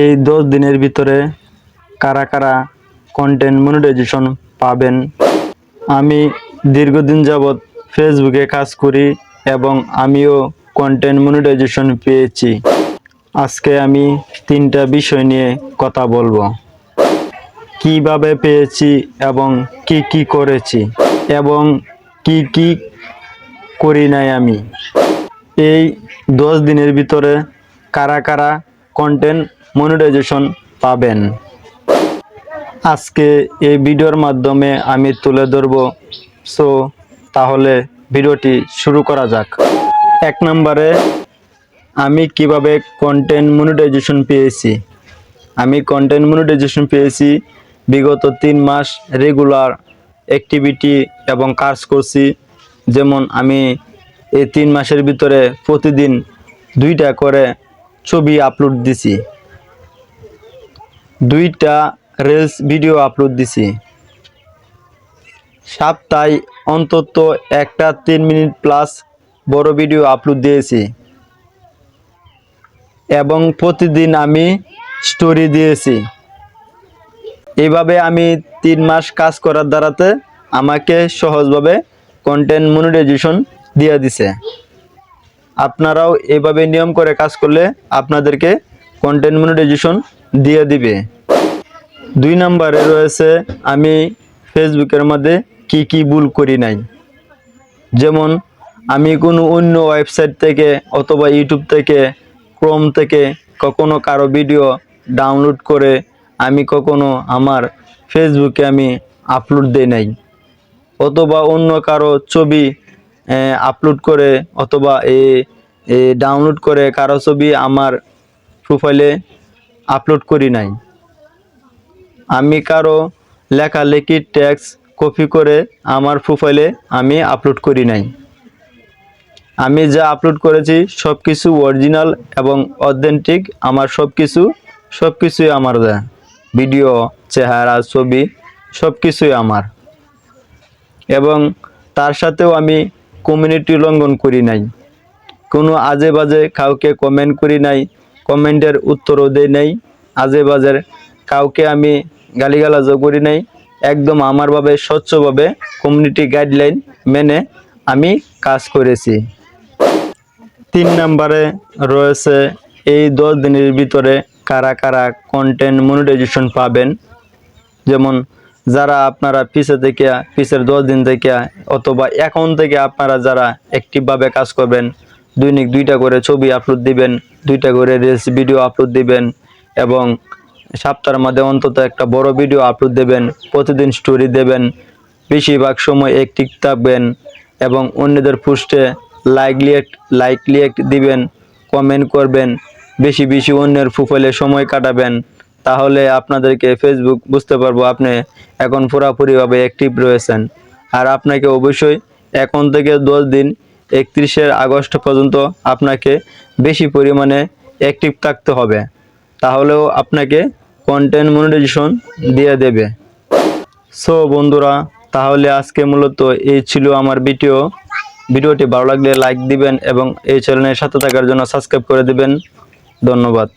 এই দশ দিনের ভিতরে কারা কারা কন্টেন্ট মনিটাইজেশন পাবেন? আমি দীর্ঘদিন যাবৎ ফেসবুকে কাজ করি এবং আমিও কন্টেন্ট মনিটাইজেশন পেয়েছি। আজকে আমি তিনটা বিষয় নিয়ে কথা বলব। কীভাবে পেয়েছি এবং কি কি করেছি এবং কি কি করি নাই আমি? এই দশ দিনের ভিতরে কারা কারা কন্টেন্ট মনিটাইজেশন পাবেন। আজকে এই ভিডিওর মাধ্যমে আমি তুলে ধরব। সো তাহলে ভিডিওটি শুরু করা যাক। এক নম্বরে, আমি কীভাবে কন্টেন্ট মনিটাইজেশন পেয়েছি? আমি কন্টেন্ট মনিটাইজেশন পেয়েছি বিগত তিন মাস রেগুলার অ্যাক্টিভিটি এবং কাজ করছি। যেমন আমি এই তিন মাসের ভিতরে প্রতিদিন দুইটা করে ছবি আপলোড দিছি। দুইটা রিলস ভিডিও আপলোড দিছি। সপ্তাহে অন্তত একটা তিন মিনিট প্লাস বড় ভিডিও আপলোড দিয়েছি। এবং প্রতিদিন আমি স্টোরি দিয়েছি। এইভাবে আমি তিন মাস কাজ করার দ্বারাতে আমাকে সহজভাবে কন্টেন্ট মনিটাইজেশন দিয়ে দিছে। আপনারাও এইভাবে নিয়ম করে কাজ করলে আপনাদেরকে কন্টেন্ট মনিটাইজেশন দিয়ে দিবে। দুই নম্বরে রয়েছে, আমি ফেসবুকের মধ্যে কি কি ভুল করি নাই। যেমন, আমি কোনো অন্য ওয়েবসাইট থেকে অথবা ইউটিউব থেকে, ক্রোম থেকে কখনো কারও ভিডিও ডাউনলোড করে আমি কখনো আমার ফেসবুকে আমি আপলোড দেই নাই। অথবা অন্য কারও ছবি আপলোড করে অথবা এ ডাউনলোড করে কারও ছবি আমার প্রোফাইলে আপলোড করি নাই। আমি কারও লেখালেখি ট্যাক্স কপি করে আমার প্রোফাইলে আমি আপলোড করি নাই। আমি যা আপলোড করেছি সব কিছু অরিজিনাল এবং অথেন্টিক আমার সব কিছু সব কিছুই আমার দেয়। ভিডিও চেহারা, ছবি সব কিছুই আমার। এবং তার সাথেও আমি কমিউনিটি লঙ্ঘন করি নাই। কোনো আজে বাজে কাউকে কমেন্ট করি নাই কমেন্টের উত্তরও দেই নাই। আজে বাজের কাউকে আমি গালিগালাজও করি নাই। একদম আমারভাবে স্বচ্ছভাবে কমিউনিটি গাইডলাইন মেনে আমি কাজ করেছি। তিন নম্বরে রয়েছে, এই দশ দিনের ভিতরে কারা কারা কন্টেন্ট মনিটাইজেশন পাবেন? যেমন যারা আপনারা পিছে থেকে, পিছের দশ দিন থেকে অথবা এখন থেকে আপনারা যারা অ্যাক্টিভভাবে কাজ করবেন, দৈনিক দুইটা করে ছবি আপলোড দিবেন দুইটা করে রিলস ভিডিও আপলোড দিবেন এবং সপ্তাহের মধ্যে অন্তত একটা বড় ভিডিও আপলোড দেবেন, প্রতিদিন স্টোরি দেবেন, বেশিরভাগ সময় অ্যাক্টিভ থাকবেন এবং অন্যদের পোস্টে লাইক লিয়েক্ট লাইক লিয়েক্ট দিবেন কমেন্ট করবেন, বেশি বেশি অন্যের প্রোফাইলে সময় কাটাবেন। তাহলে আপনাদেরকে ফেসবুক বুঝতে পারব আপনি এখন পুরাপুরিভাবে অ্যাক্টিভ রয়েছেন। আর আপনাকে অবশ্যই এখন থেকে দশ দিন একত্রিশের আগস্ট পর্যন্ত আপনাকে বেশি পরিমাণে অ্যাক্টিভ থাকতে হবে। তাহলেও আপনাকে কন্টেন্ট মনিটাইজেশন দিয়ে দেবে। সো বন্ধুরা, তাহলে আজকে মূলত এই ছিল আমার ভিডিও ভিডিওটি ভালো লাগলে লাইক দিবেন এবং এই চ্যানেলের সাথে থাকার জন্য সাবস্ক্রাইব করে দেবেন। ধন্যবাদ।